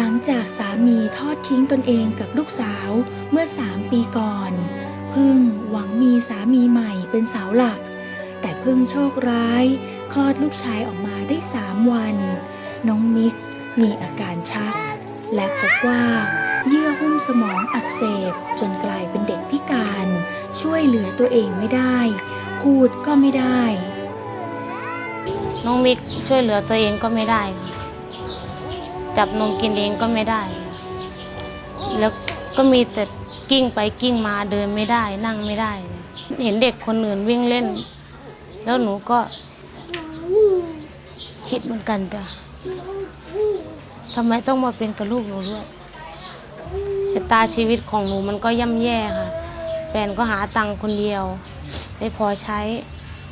ลังจากสามีทอดทิ้งตนเองกับลูกสาวเมื่อสามปีก่อน พึ่งหวังมีสามีใหม่เป็นเสาหลัก แต่พึ่งโชคร้าย คลอดลูกชายออกมาได้สามวัน น้องมิกมีอาการชัก และพบว่า เยื่อหุ้มสมองอักเสบจนกลายเป็นเด็กพิการ ช่วยเหลือตัวเองไม่ได้ พูดก็ไม่ได้ น้องมิกช่วยเหลือตัวเองก็ไม่ได้ค่ะ จับนมกินเองก็ไม่ได้ แล้วก็มีแต่กิ้งไปกิ้งมาเดินไม่ได้ นั่งไม่ได้ เห็นเด็กคนอื่นวิ่งเล่น แล้วหนูก็ คิดเหมือนกันจ้ะทำไมต้องมาเป็นกับลูกหนูด้วยชะตาชีวิตของหนูมันก็ย่ำแย่ค่ะ แฟนก็หาตังค์คนเดียว ไม่พอใช้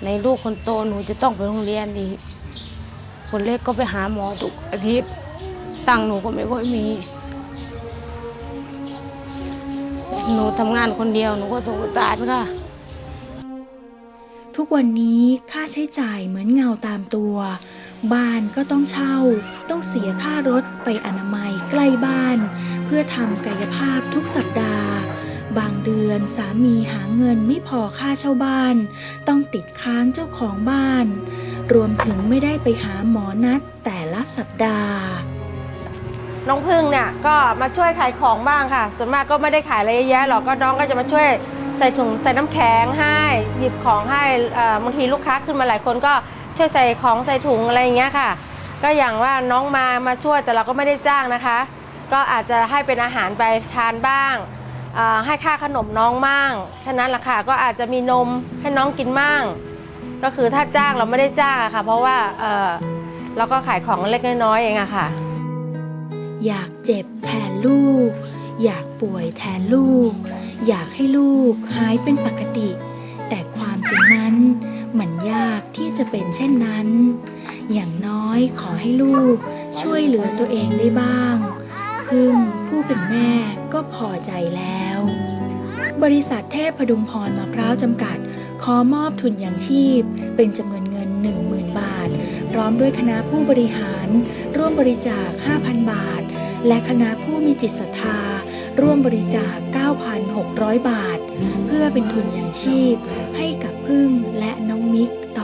ในลูกคนโตหนูจะต้องไปโรงเรียนอีก คนเล็กก็ไปหาหมอทุกอาทิตย์ ตังค์หนูก็ไม่ค่อยมี หนูทำงานคนเดียวหนูก็สงสารค่ะ ทุกวันนี้ค่าใช้จ่ายเหมือนเงาตามตัว บ้านก็ต้องเช่า ต้องเสียค่ารถไปอนามัยใกล้บ้าน เพื่อทำกายภาพทุกสัปดาห์ บางเดือนสามีหาเงินไม่พอค่าเช่าบ้าน ต้องติดค้างเจ้าของบ้าน รวมถึงไม่ได้ไปหาหมอนัดแต่ละสัปดาห์ น้องพึ่งเนี่ยก็มาช่วยขายของบ้างค่ะ ส่วนมากก็ไม่ได้ขายอะไรเยอะแยะหรอกก็น้องก็จะมาช่วยใส่ถุงใส่น้ำแข็งให้ หยิบของให้บางทีลูกค้าขึ้นมาหลายคนก็ช่วยใส่ของใส่ถุงอะไรอย่างเงี้ยค่ะ ก็อย่างว่าน้องมามาช่วยแต่เราก็ไม่ได้จ้างนะคะ ก็อาจจะให้เป็นอาหารไปทานบ้างให้ค่าขนมน้องบ้างแค่นั้นแหละค่ะก็อาจจะมีนมให้น้องกินบ้าง ก็คือถ้าจ้างเราไม่ได้จ้างค่ะ เพราะว่าเราก็ขายของเล็กน้อยเองอะค่ะ อยากเจ็บแทนลูก อยากป่วยแทนลูก อยากให้ลูกหายเป็นปกติ แต่ความจริงนั้นมันยากที่จะเป็นเช่นนั้น อย่างน้อยขอให้ลูกช่วยเหลือตัวเองได้บ้าง พึ่งผู้เป็นแม่ก็พอใจแล้ว บริษัทเทพพดุงพรมะพร้าวจำกัด ขอมอบทุนอย่างชีพ เป็นจำนวนเงิน 10,000 บาท พร้อมด้วยคณะผู้บริหาร ร่วมบริจาค 5,000 บาท และคณะผู้มีจิตศรัทธา ร่วมบริจาค 9,600 บาท เพื่อเป็นทุนยังชีพให้กับพึ่งและน้องมิกต่อ